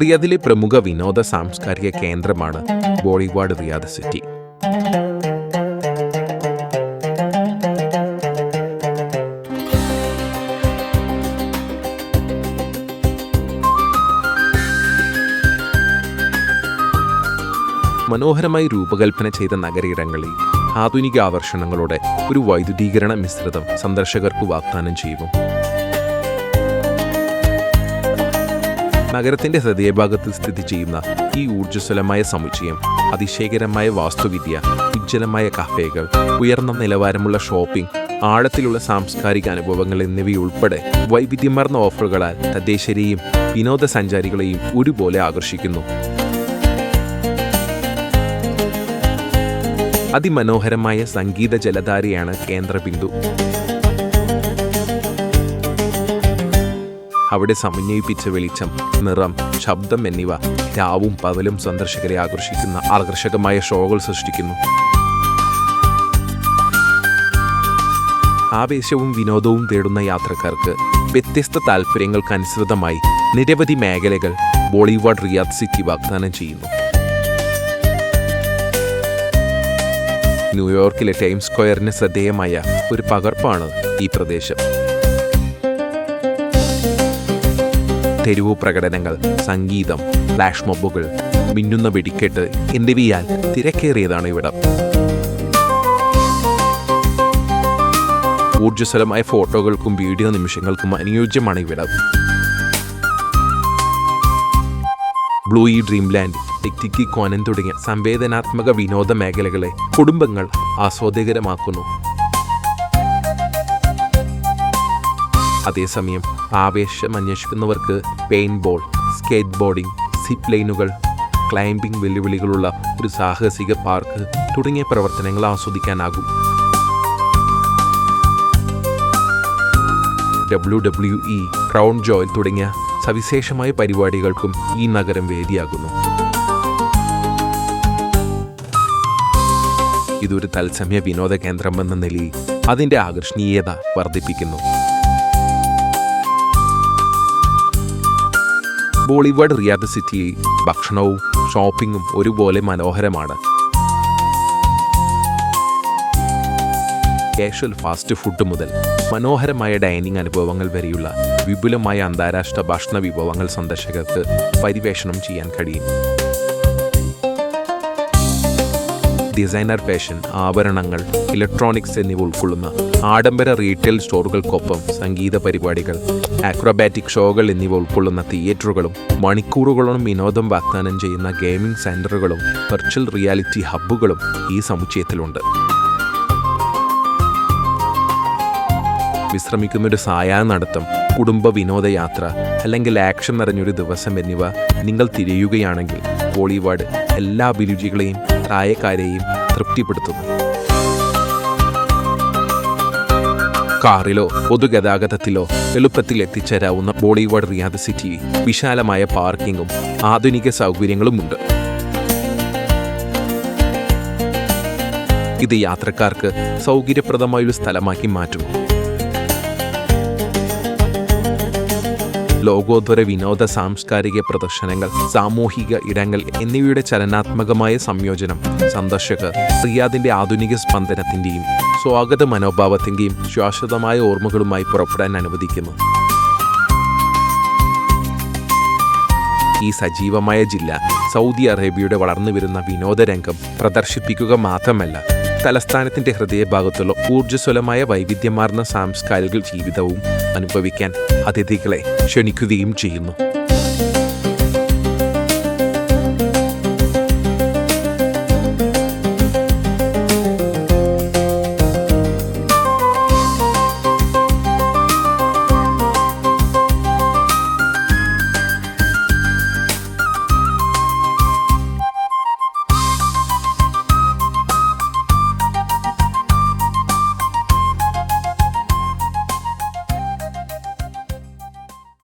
റിയാദിലെ പ്രമുഖ വിനോദ സാംസ്കാരിക കേന്ദ്രമാണ് ബോളിവാഡ് റിയാദ് സിറ്റി. മനോഹരമായി രൂപകൽപ്പന ചെയ്ത നഗരീടങ്ങളിൽ ആധുനിക ആകർഷണങ്ങളുടെ ഒരു വൈദ്യുതീകരണ മിശ്രിതം സന്ദർശകർക്ക് വാഗ്ദാനം ചെയ്യുന്നു നഗരത്തിന്റെ ഹൃദയഭാഗത്ത് സ്ഥിതി ചെയ്യുന്ന ഈ ഊർജസ്വലമായ സമുച്ചയം അതിശയകരമായ വാസ്തുവിദ്യ ഉജ്ജ്വലമായ കഫേകൾ ഉയർന്ന നിലവാരമുള്ള ഷോപ്പിംഗ് ആഴത്തിലുള്ള സാംസ്കാരിക അനുഭവങ്ങൾ എന്നിവയുൾപ്പെടെ വൈവിധ്യമാർന്ന ഓഫറുകളാൽ തദ്ദേശീയരെയും വിനോദസഞ്ചാരികളെയും ഒരുപോലെ ആകർഷിക്കുന്നു. അതിമനോഹരമായ സംഗീത ജലധാരയാണ് കേന്ദ്രബിന്ദു. അവിടെ സമന്വയിപ്പിച്ച വെളിച്ചം നിറം ശബ്ദം എന്നിവ രാവും പകലും സന്ദർശകരെ ആകർഷിക്കുന്ന ആകർഷകമായ ഷോകൾ സൃഷ്ടിക്കുന്നു. ആവേശവും വിനോദവും തേടുന്ന യാത്രക്കാർക്ക് വ്യത്യസ്ത താല്പര്യങ്ങൾക്കനുസൃതമായി നിരവധി മേഖലകൾ ബോളിവുഡ് റിയാദ് സിറ്റി വാഗ്ദാനം ചെയ്യുന്നു. ന്യൂയോർക്കിലെ ടൈം സ്ക്വയറിന് ശ്രദ്ധേയമായ ഒരു പകർപ്പാണ് ഈ പ്രദേശം. തെരുവു പ്രകടനങ്ങൾ സംഗീതം ഫ്ലാഷ് മൊബുകൾ മിന്നുന്ന വെടിക്കെട്ട് എന്നിവയാൽ തിരക്കേറിയതാണ് ഇവിടം. ഊർജസ്വലമായ ഫോട്ടോകൾക്കും വീഡിയോ നിമിഷങ്ങൾക്കും അനുയോജ്യമാണ് ഇവിടം. ബ്ലൂയി ഡ്രീംലാൻഡ് ടിക്ടിക്കി കോനൻ തുടങ്ങിയ സംവേദനാത്മക വിനോദ മേഖലകളെ കുടുംബങ്ങൾ ആസ്വാദ്യകരമാക്കുന്നു. അതേസമയം ആവേശം അന്വേഷിക്കുന്നവർക്ക് paint ball skate boarding zip ലൈനുകൾ ക്ലൈംബിംഗ് വെല്ലുവിളികളുള്ള ഒരു സാഹസിക പാർക്ക് തുടങ്ങിയ പ്രവർത്തനങ്ങൾ ആസ്വദിക്കാനാകും. W W E crown jewel തുടങ്ങിയ സവിശേഷമായ പരിപാടികൾക്കും ഈ നഗരം വേദിയാകുന്നു. ഇതൊരു തത്സമയ വിനോദ കേന്ദ്രം എന്ന നിലയിൽ അതിന്റെ ആകർഷണീയത വർദ്ധിപ്പിക്കുന്നു. ബോളിവുഡ് റിയാദ് സിറ്റിയിൽ ഭക്ഷണവും ഷോപ്പിംഗും ഒരുപോലെ മനോഹരമാണ്. കാഷ്വൽ ഫാസ്റ്റ് ഫുഡ് മുതൽ മനോഹരമായ ഡൈനിങ് അനുഭവങ്ങൾ വരെയുള്ള വിപുലമായ അന്താരാഷ്ട്ര ഭക്ഷണ വിഭവങ്ങൾ സന്ദർശകർക്ക് പരിവേഷണം ചെയ്യാൻ കഴിയും. ഡിസൈനർ ഫാഷൻ ആഭരണങ്ങൾ ഇലക്ട്രോണിക്സ് എന്നിവ ഉൾക്കൊള്ളുന്ന ആഡംബര റീറ്റെയിൽ സ്റ്റോറുകൾക്കൊപ്പം സംഗീത പരിപാടികൾ ആക്രോബാറ്റിക് ഷോകൾ എന്നിവ ഉൾക്കൊള്ളുന്ന തിയേറ്ററുകളും മണിക്കൂറുകളോളം വിനോദം വാഗ്ദാനം ചെയ്യുന്ന ഗെയിമിംഗ് സെന്ററുകളും വെർച്വൽ റിയാലിറ്റി ഹബ്ബുകളും ഈ സമുച്ചയത്തിലുണ്ട്. വിശ്രമിക്കുന്ന ഒരു സായാഹ്ന നടത്തം കുടുംബ വിനോദയാത്ര അല്ലെങ്കിൽ ആക്ഷൻ നിറഞ്ഞൊരു ദിവസം എന്നിവ നിങ്ങൾ തിരയുകയാണെങ്കിൽ ബോളിവുഡ് എല്ലാ അഭിരുചികളെയും പ്രായക്കാരെയും തൃപ്തിപ്പെടുത്തുന്നു കാറിലോ പൊതുഗതാഗതത്തിലോ എളുപ്പത്തിൽ എത്തിച്ചേരാവുന്ന ബോളിവുഡ് റിയാദ് സിറ്റി വിശാലമായ പാർക്കിങ്ങും ആധുനിക സൗകര്യങ്ങളുമുണ്ട്. ഇത് യാത്രക്കാർക്ക് സൗകര്യപ്രദമായൊരു സ്ഥലമാക്കി മാറ്റുന്നു ലോകോത്തര വിനോദ സാംസ്കാരിക പ്രദർശനങ്ങൾ സാമൂഹിക ഇടങ്ങൾ എന്നിവയുടെ ചലനാത്മകമായ സംയോജനം. സന്ദർശകർ റിയാദിന്റെ ആധുനിക സ്പന്ദനത്തിന്റെയും സ്വാഗത മനോഭാവത്തിന്റെയും ശാശ്വതമായ ഓർമ്മകളുമായി പുറപ്പെടാൻ അനുവദിക്കുന്നു. ഈ സജീവമായ ജില്ല സൗദി അറേബ്യയുടെ വളർന്നുവരുന്ന വിനോദരംഗം പ്രദർശിപ്പിക്കുക മാത്രമല്ല തലസ്ഥാനത്തിന്റെ ഹൃദയഭാഗത്തുള്ള ഊർജസ്വലമായ വൈവിധ്യമാർന്ന സാംസ്കാരിക ജീവിതവും അനുഭവിക്കാൻ അതിഥികളെ ക്ഷണിക്കുകയും ചെയ്യുന്നു.